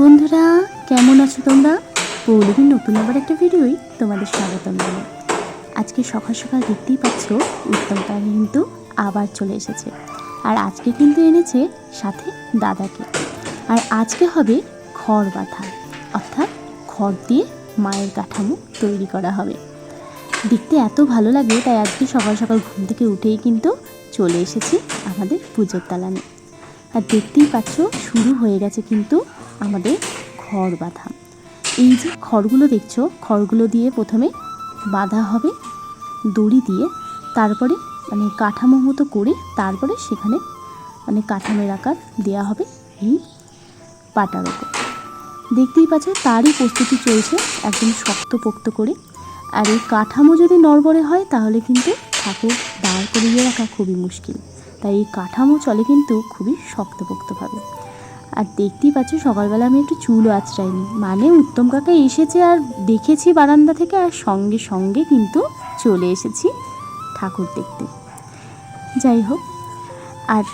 বন্ধুরা, কেমন আছো তোমরা? পৌলবীর নতুন আবার একটা ভিডিওই তোমাদের স্বাগতম জানাই। আজকে সকাল সকাল দেখতেই পাচ্ছ উত্তমটা কিন্তু আবার চলে এসেছে। আর আজকে কিন্তু এনেছে সাথে দাদাকে। আর আজকে হবে খড় বাঁধা। অর্থাৎ খড় দিয়ে মায়ের কাঠামো তৈরি করা হবে। দেখতে এত ভালো লাগে, তাই আজকে সকাল সকাল ঘুম থেকে উঠেই কিন্তু চলে এসেছি আমাদের পুজোর তালানে আর দেখতেই পাচ্ছ, শুরু হয়ে গেছে কিন্তু আমাদের খড় বাঁধা। এই যে খড়গুলো দেখছ, খড়গুলো দিয়ে প্রথমে বাঁধা হবে, দড়ি দিয়ে, তারপরে মানে কাঠামো মতো করে তারপরে সেখানে মানে কাঠামোর আকার দেওয়া হবে এই পাটার ওপর। দেখতেই পাচ্ছ, তারই প্রস্তুতি চলছে একদম শক্তপোক্ত করে। আর এই কাঠামো যদি নড়বড়ে হয়, তাহলে কিন্তু ঠাকুর দাঁড় করিয়ে রাখা খুবই মুশকিল। তাই এই কাঠামো চলে কিন্তু খুবই শক্তপোক্তভাবে। আর দেখতেই পাচ্ছ, সকালবেলা আমি একটু চুলও আঁচড়াইনি। মানে উত্তম কাকা এসেছে আর দেখেছি বারান্দা থেকে, আর সঙ্গে সঙ্গে কিন্তু চলে এসেছি ঠাকুর দেখতে। যাই হোক, আর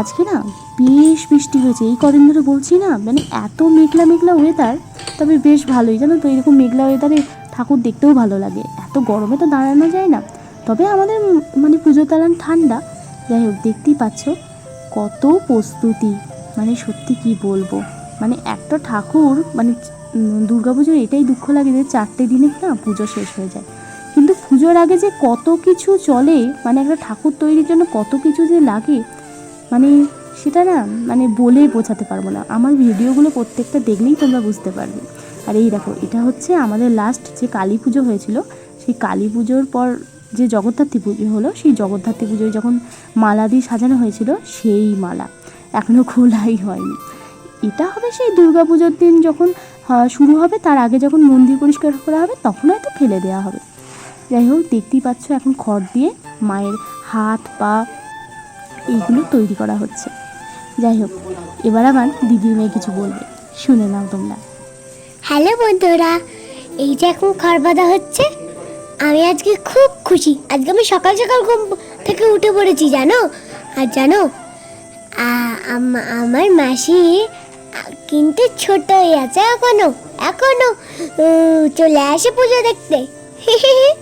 আজকে না বেশ বৃষ্টি হয়েছে, এই কদিন ধরে বলছি না মানে এত মেঘলা মেঘলা ওয়েদার তবে বেশ ভালোই। জানো তো, এরকম মেঘলা ওয়েদারে ঠাকুর দেখতেও ভালো লাগে। এত গরমে তো দাঁড়ানো যায় না। তবে আমাদের মানে পুজো তালান ঠান্ডা। যাই হোক, দেখতেই পাচ্ছ কত প্রস্তুতি। মানে সত্যি কি বলব? মানে একটা ঠাকুর মানে উম, দুর্গাপুজোর এটাই দুঃখ লাগে যে চারটে দিনে না পুজো শেষ হয়ে যায়। কিন্তু পুজোর আগে যে কত কিছু চলে মানে একটা ঠাকুর তৈরির জন্য কত কিছু যে লাগে মানে সেটা না মানে বলেই বোঝাতে পারব না। আমার ভিডিওগুলো প্রত্যেকটা দেখলেই তোমরা বুঝতে পারবে। আর এই দেখো এটা হচ্ছে আমাদের লাস্ট যে কালী পুজো হয়েছিল সেই কালী পুজোর পর যে জগদ্ধাত্রী পুজো হলো সেই জগদ্ধাত্রী পুজোয় যখন মালা দিয়ে সাজানো হয়েছিল সেই মালা। এখনও খোলাই হয়নি। এটা হবে সেই পুজোর দিন যখন শুরু হবে, তার আগে যখন মন্দির পরিষ্কার করা হবে, তখন হয়তো ফেলে দেওয়া হবে। যাই হোক, দেখতেই পাচ্ছ এখন খড় দিয়ে মায়ের হাত, পা, এইগুলো তৈরি করা হচ্ছে। যাই হোক, এবার আমার দিদির মেয়ে কিছু বলবে। শুনে নাও তোমরা। হ্যালো বন্ধুরা, এই যে এখন খড় বাঁধা হচ্ছে, আমি আজকে খুব খুশি। আজকে আমি সকাল সকাল ঘুম থেকে উঠে পড়েছি, জানো? আর জানো আমার মাসি কিন্তু ছোট হয়ে আছে এখনও এখনও চলে আসে পুজো দেখতে।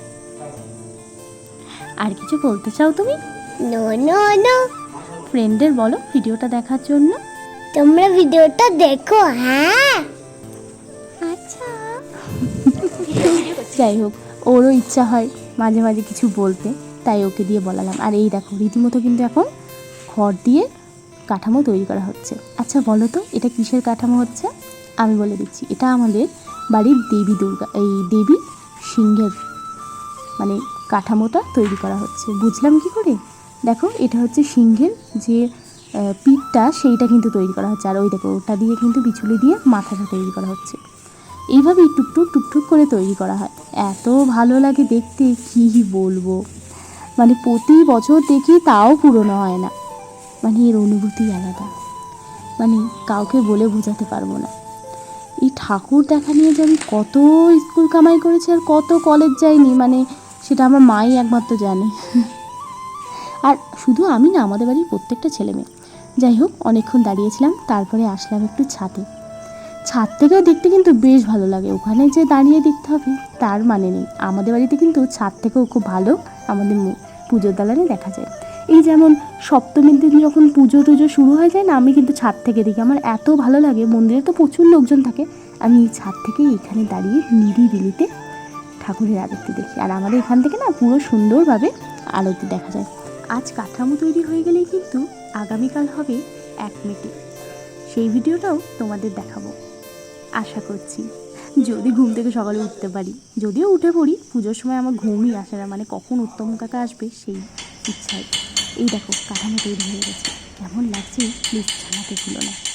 আর কিছু বলতে চাও তুমি? No no no. ফ্রেন্ডের বলো ভিডিওটা দেখার জন্য। তোমরা ভিডিওটা দেখো হ্যাঁ? আচ্ছা। যাই হোক ওরও ইচ্ছা হয় মাঝে মাঝে কিছু বলতে তাই ওকে দিয়ে বলালাম। আর এই দেখো রীতিমতো কিন্তু এখন খড় দিয়ে কাঠামো তৈরি করা হচ্ছে। আচ্ছা বলো তো, এটা কিসের কাঠামো হচ্ছে? আমি বলে দিচ্ছি, এটা আমাদের বাড়ির দেবী দুর্গা, এই দেবী সিংহের মানে কাঠামোটা তৈরি করা হচ্ছে। বুঝলাম কি করে? দেখো, এটা হচ্ছে সিংহের যে পিঠটা, সেইটা কিন্তু তৈরি করা হচ্ছে। আর ওই দেখো, ওটা দিয়ে কিন্তু বিছুলি দিয়ে মাথাটা তৈরি করা হচ্ছে। এইভাবেই টুকটুক টুকটুক করে তৈরি করা হয়। এত ভালো লাগে দেখতে, কী বলব? মানে প্রতি বছর দেখি তাও পুরনো হয় না। মানে এর অনুভূতি আলাদা। মানে কাউকে বলে বোঝাতে পারব না। এই ঠাকুর দেখা নিয়ে যে আমি কত স্কুল কামাই করেছি আর কত কলেজ যাইনি মানে সেটা আমার মাই একমাত্র জানে। আর শুধু আমি না, আমাদের বাড়ির প্রত্যেকটা ছেলে মেয়ে। যাই হোক, অনেকক্ষণ দাঁড়িয়েছিলাম, তারপরে আসলাম একটু ছাদে। ছাদ থেকেও দেখতে কিন্তু বেশ ভালো লাগে। ওখানে যে দাঁড়িয়ে দেখতে হবে, তার মানে নেই। আমাদের বাড়িতে কিন্তু ছাদ থেকেও খুব ভালো আমাদের পুজোর দালানে দেখা যায়। এই যেমন সপ্তমীর দিন যখন পুজো টুজো শুরু হয়ে যায় না, আমি কিন্তু ছাদ থেকে দেখি। আমার এত ভালো লাগে, মন্দিরে তো প্রচুর লোকজন থাকে। আমি এই ছাদ থেকে এখানে দাঁড়িয়ে নিরিবিলিতে ঠাকুরের আরতি দেখি। আর আমাদের এখান থেকে না পুরো সুন্দরভাবে আরতি দেখা যায়। আজ কাঠামো তৈরি হয়ে গেলেই কিন্তু আগামীকাল হবে এক মিটিং। সেই ভিডিওটাও তোমাদের দেখাবো। আশা করছি। যদি ঘুম থেকে সকালে উঠতে পারি। যদিও উঠে পড়ি, পুজোর সময় আমার ঘুমই আসে না। মানে কখন উত্তম কাকা আসবে সেই ইচ্ছায়। এই দেখো কাঠামো তৈরি হয়ে গেছে। কেমন লাগছে? প্লিজ জানাতে ভুলো না।